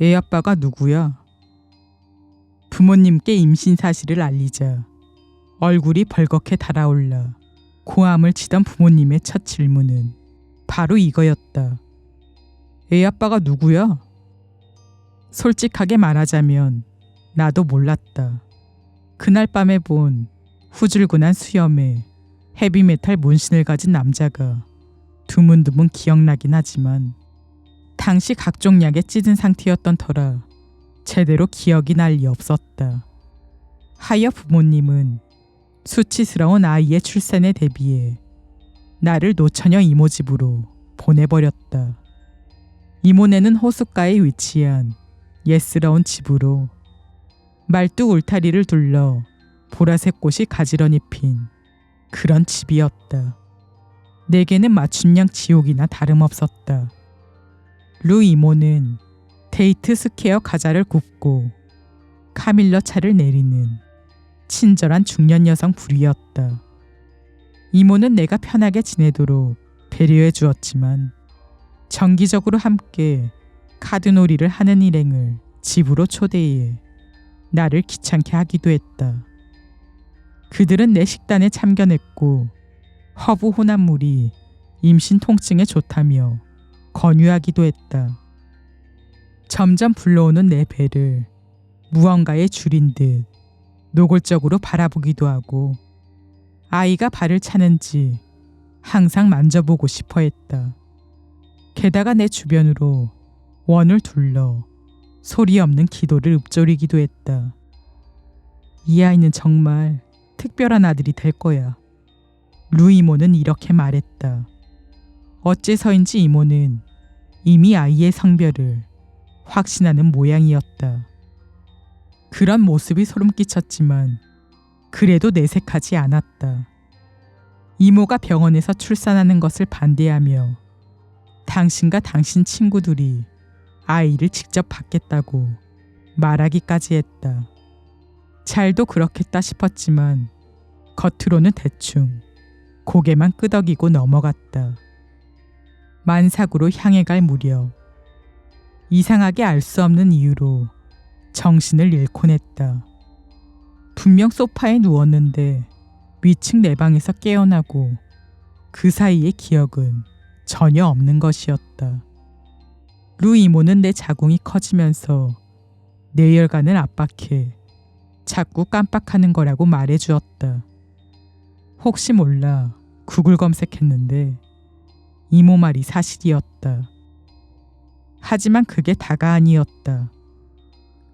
애 아빠가 누구야? 부모님께 임신 사실을 알리자 얼굴이 벌겋게 달아올라 고함을 치던 부모님의 첫 질문은 바로 이거였다. 애 아빠가 누구야? 솔직하게 말하자면 나도 몰랐다. 그날 밤에 본 후줄근한 수염에 헤비메탈 문신을 가진 남자가 드문드문 기억나긴 하지만 당시 각종 약에 찌든 상태였던 터라 제대로 기억이 날 리 없었다. 하여 부모님은 수치스러운 아이의 출산에 대비해 나를 노처녀 이모 집으로 보내버렸다. 이모네는 호숫가에 위치한 예스러운 집으로 말뚝 울타리를 둘러 보라색 꽃이 가지런히 핀 그런 집이었다. 내게는 맞춤형 지옥이나 다름없었다. 루 이모는 데이트 스퀘어 가자를 굽고 카밀러 차를 내리는 친절한 중년 여성 부류였다. 이모는 내가 편하게 지내도록 배려해 주었지만 정기적으로 함께 카드놀이를 하는 일행을 집으로 초대해 나를 귀찮게 하기도 했다. 그들은 내 식단에 참견했고 허브 혼합물이 임신 통증에 좋다며 권유하기도 했다. 점점 불러오는 내 배를 무언가에 줄인 듯 노골적으로 바라보기도 하고 아이가 발을 차는지 항상 만져보고 싶어 했다. 게다가 내 주변으로 원을 둘러 소리 없는 기도를 읊조리기도 했다. 이 아이는 정말 특별한 아들이 될 거야. 루 이모는 이렇게 말했다. 어째서인지 이모는 이미 아이의 성별을 확신하는 모양이었다. 그런 모습이 소름 끼쳤지만 그래도 내색하지 않았다. 이모가 병원에서 출산하는 것을 반대하며 당신과 당신 친구들이 아이를 직접 받겠다고 말하기까지 했다. 잘도 그렇겠다 싶었지만 겉으로는 대충 고개만 끄덕이고 넘어갔다. 만삭으로 향해 갈 무렵 이상하게 알 수 없는 이유로 정신을 잃곤 했다. 분명 소파에 누웠는데 위층 내 방에서 깨어나고 그 사이의 기억은 전혀 없는 것이었다. 루 이모는 내 자궁이 커지면서 뇌혈관을 압박해 자꾸 깜빡하는 거라고 말해 주었다. 혹시 몰라 구글 검색했는데 이모 말이 사실이었다. 하지만 그게 다가 아니었다.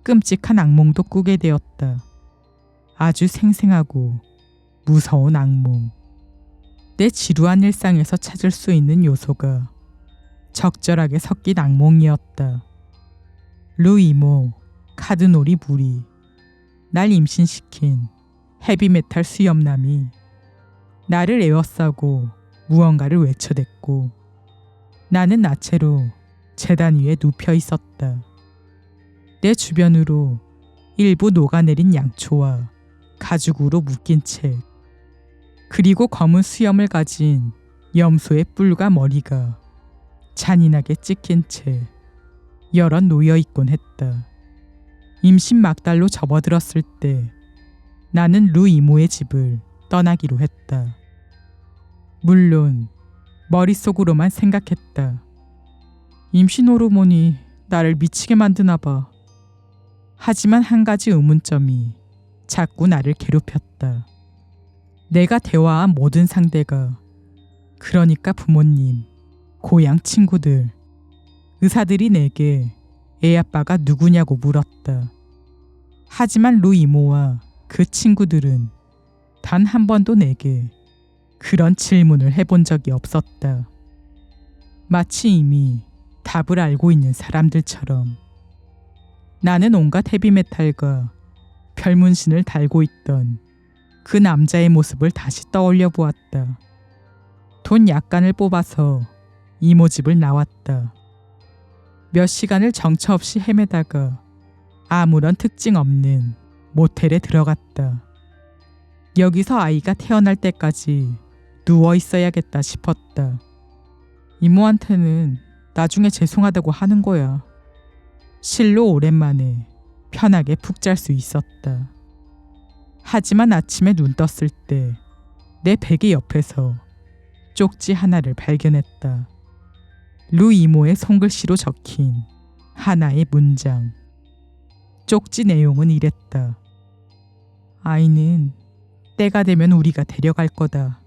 끔찍한 악몽도 꾸게 되었다. 아주 생생하고 무서운 악몽. 내 지루한 일상에서 찾을 수 있는 요소가 적절하게 섞인 악몽이었다. 루 이모, 카드놀이 무리, 날 임신시킨 헤비메탈 수염남이 나를 에워싸고 무언가를 외쳐댔고 나는 나체로 재단 위에 눕혀 있었다. 내 주변으로 일부 녹아내린 양초와 가죽으로 묶인 책, 그리고 검은 수염을 가진 염소의 뿔과 머리가 잔인하게 찍힌 채 여럿 놓여 있곤 했다. 임신 막달로 접어들었을 때 나는 루 이모의 집을 떠나기로 했다. 물론 머릿속으로만 생각했다. 임신 호르몬이 나를 미치게 만드나 봐. 하지만 한 가지 의문점이 자꾸 나를 괴롭혔다. 내가 대화한 모든 상대가 그러니까 부모님, 고향 친구들, 의사들이 내게 애 아빠가 누구냐고 물었다. 하지만 루 이모와 그 친구들은 단 한 번도 내게 그런 질문을 해본 적이 없었다. 마치 이미 답을 알고 있는 사람들처럼 나는 온갖 헤비메탈과 별문신을 달고 있던 그 남자의 모습을 다시 떠올려 보았다. 돈 약간을 뽑아서 이모 집을 나왔다. 몇 시간을 정처 없이 헤매다가 아무런 특징 없는 모텔에 들어갔다. 여기서 아이가 태어날 때까지 누워 있어야겠다 싶었다. 이모한테는 나중에 죄송하다고 하는 거야. 실로 오랜만에 편하게 푹 잘 수 있었다. 하지만 아침에 눈 떴을 때 내 베개 옆에서 쪽지 하나를 발견했다. 루 이모의 손글씨로 적힌 하나의 문장. 쪽지 내용은 이랬다. 아이는 때가 되면 우리가 데려갈 거다.